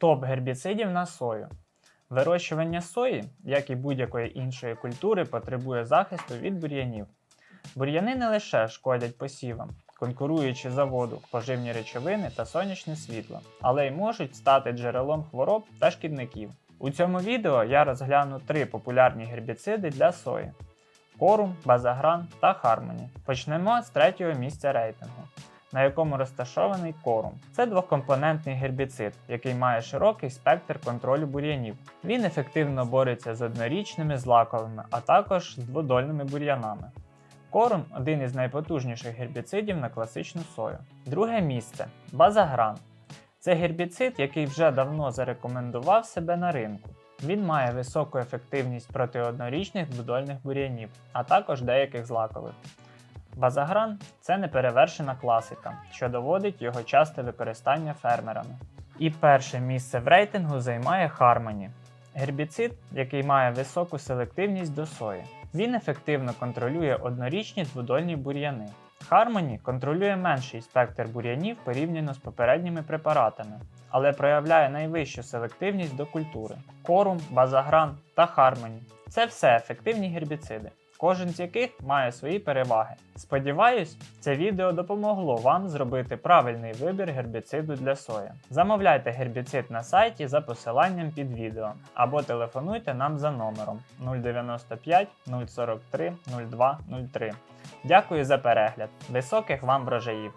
Топ гербіцидів на сою. Вирощування сої, як і будь-якої іншої культури, потребує захисту від бур'янів. Бур'яни не лише шкодять посівам, конкуруючи за воду, поживні речовини та сонячне світло, але й можуть стати джерелом хвороб та шкідників. У цьому відео я розгляну три популярні гербіциди для сої: корум, базагран та хармоні. Почнемо з третього місця рейтингу на якому розташований корум. Це двокомпонентний гербіцид, який має широкий спектр контролю бур'янів. Він ефективно бореться з однорічними злаковими, а також з дводольними бур'янами. Корум один із найпотужніших гербіцидів на класичну сою. Друге місце базагран. Це гербіцид, який вже давно зарекомендував себе на ринку. Він має високу ефективність проти однорічних дводольних бур'янів, а також деяких злакових. Базагран це неперевершена класика, що доводить його часте використання фермерами. І перше місце в рейтингу займає Harmony – гербіцид, який має високу селективність до сої. Він ефективно контролює однорічні дводольні бур'яни. Harmony контролює менший спектр бур'янів порівняно з попередніми препаратами, але проявляє найвищу селективність до культури. Корум, базагран та Harmony – це все ефективні гербіциди кожен з яких має свої переваги. Сподіваюсь, це відео допомогло вам зробити правильний вибір гербіциду для сої. Замовляйте гербіцид на сайті за посиланням під відео або телефонуйте нам за номером 095 043 02 03. Дякую за перегляд. Високих вам врожаїв!